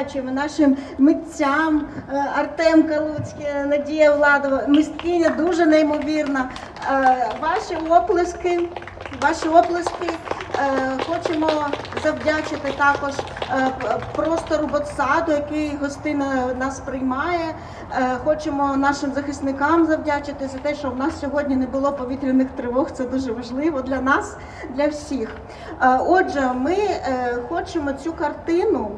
завдячуємо нашим митцям е, Артем Калуцький, Надія Владова, мисткиня дуже неймовірна. Е, Ваші оплески, ваші оплески е, хочемо завдячити також простору Ботсаду, який гостинно нас приймає. Хочемо нашим захисникам завдячити за те, що в нас сьогодні не було повітряних тривог. Це дуже важливо для нас, для всіх. Отже, ми хочемо цю картину,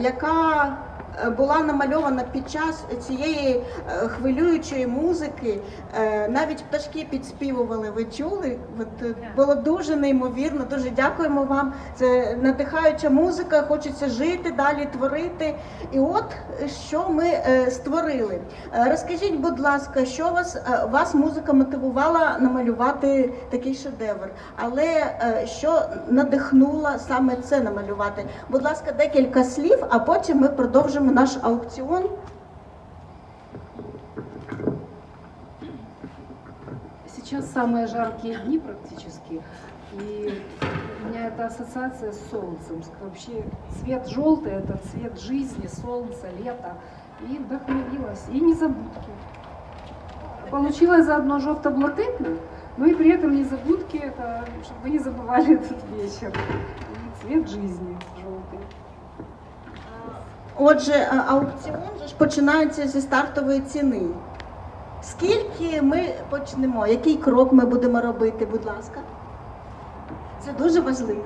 яка е, була намальована під час цієї е, хвилюючої музики. Е, Навіть пташки підспівували. Ви чули? От, е, було дуже неймовірно. Дуже дякуємо вам. Це надихаюча музика. Хочеться жити, далі творити. І от е, що ми е, створили. Е, Розкажіть, будь ласка, що вас е, вас музика мотивувала намалювати такий шедевр? Але е, що надихнуло саме це намалювати? Будь ласка, декілька слів, а потім ми продовжимо наш аукціон. Сейчас самые жаркие дни практически. И у меня эта ассоциация с солнцем. Вообще цвет желтый это цвет жизни, солнца, лета. И вдохновилась. И незабудки. Получилось заодно жовто-блакитно, но и при этом незабудки, это, чтобы вы не забывали этот вечер. И цвет жизни желтый. Отже, е, аукціон ж починається зі стартової ціни. Скільки ми почнемо? Який крок ми будемо робити, будь ласка? Це дуже важливо.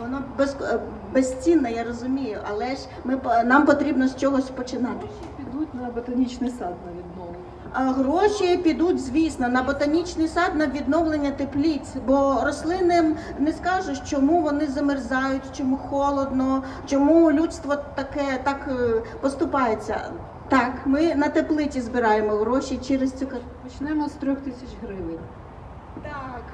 Воно без, е, безцінне, я розумію, але ж ми, по- нам потрібно з чогось починати. Підуть на ботанічний сад на відновлення. А гроші підуть, звісно, на ботанічний сад на відновлення тепліць, бо рослинам не скажеш, чому вони замерзають, чому холодно, чому людство таке так е, поступається. Так, ми на теплиці збираємо гроші через цю кар- Почнемо з трьох тисяч гривень. Так.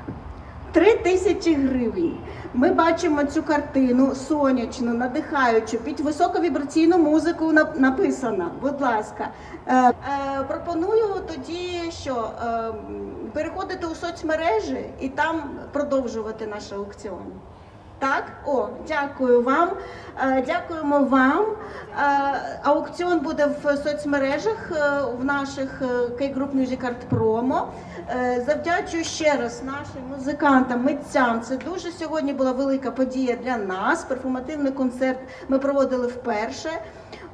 Три тисячі гривень. Ми бачимо цю картину сонячну, надихаючу, під високовібраційну музику нап- написана. Будь ласка. Е, е, пропоную тоді, що е, переходити у соцмережі і там продовжувати наш аукціон. Так, о, дякую вам. Е, Дякуємо вам. Е, Аукціон буде в соцмережах е, в наших K-Group Music Art Promo. Завдячую ще раз нашим музикантам, митцям. Це дуже сьогодні була велика подія для нас. Перформативний концерт ми проводили вперше.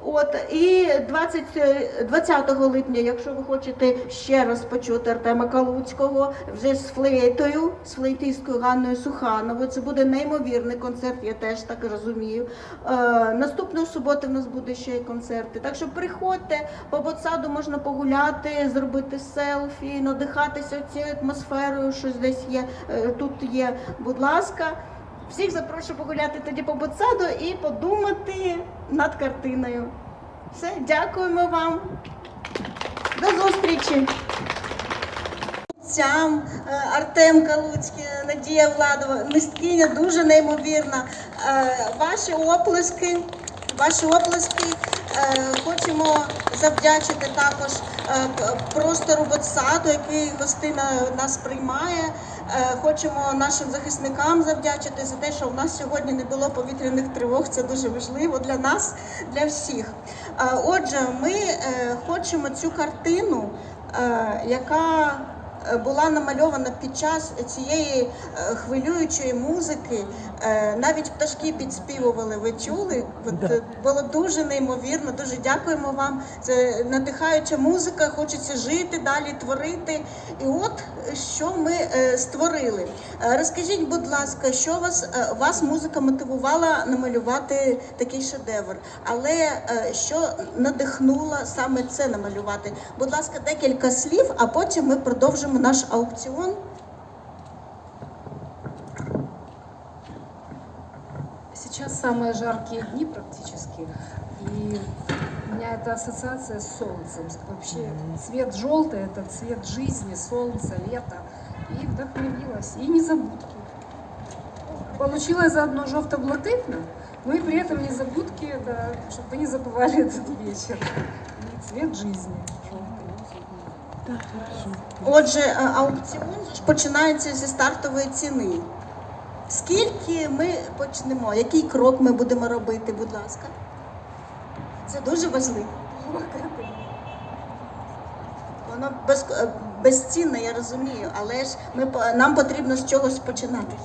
От і 20, е, 20 липня, якщо ви хочете ще раз почути Артема Калуцького, вже з флейтою, з флейтисткою Ганною Сухановою. Це буде неймовірний концерт, я теж так розумію. Е, наступної суботи в нас буде ще й концерти. Так що приходьте, по ботсаду можна погуляти, зробити селфі, надихатися цією атмосферою, що десь є, е, тут є. Будь ласка. Всіх запрошую погуляти тоді по ботсаду і подумати над картиною. Все, дякуємо вам. До зустрічі. Цям е, Артем Калуцький, Надія Владова, мисткиня дуже неймовірна. Е, Ваші оплески, ваші оплески е, хочемо завдячити також простору Ботсаду, який гостинно нас приймає. Хочемо нашим захисникам завдячити за те, що в нас сьогодні не було повітряних тривог. Це дуже важливо для нас, для всіх. Отже, ми хочемо цю картину, яка була намальована під час цієї е, хвилюючої музики. Е, Навіть пташки підспівували. Ви чули? От, е, було дуже неймовірно. Дуже дякуємо вам. Це надихаюча музика. Хочеться жити, далі творити. І от е, що ми е, створили. Е, Розкажіть, будь ласка, що вас е, вас музика мотивувала намалювати такий шедевр? Але е, що надихнуло саме це намалювати? Будь ласка, декілька слів, а потім ми продовжимо наш аукціон. Сейчас самые жаркие дни практически. И у меня эта ассоциация с солнцем. Вообще цвет желтый это цвет жизни, солнца, лета. И вдохновилась. И незабудки. Получилось заодно жовто-блакитно, но и при этом незабудки, это, чтобы вы не забывали этот вечер. И цвет жизни желтый. Отже, е, аукціон починається зі стартової ціни. Скільки ми почнемо? Який крок ми будемо робити, будь ласка? Це дуже важливо. Воно без, е, безцінне, я розумію, але ж ми, нам потрібно з чогось починати.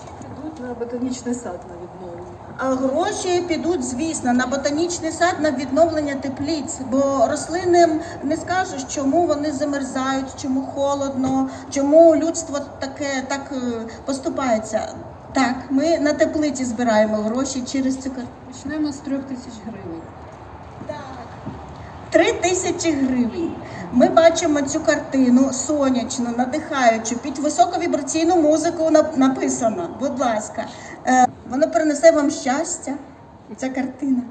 На ботанічний сад на відновлення. А гроші підуть, звісно, на ботанічний сад на відновлення тепліць, бо рослинам не скажеш, чому вони замерзають, чому холодно, чому людство таке так е, поступається. Так, ми на теплиці збираємо гроші через цю карту. Почнемо з трьох тисяч гривень. Так. Три тисячі гривень. Ми бачимо цю картину сонячну, надихаючу, під високовібраційну музику нап- написано. Будь ласка, Е, воно принесе вам щастя. Ця картина.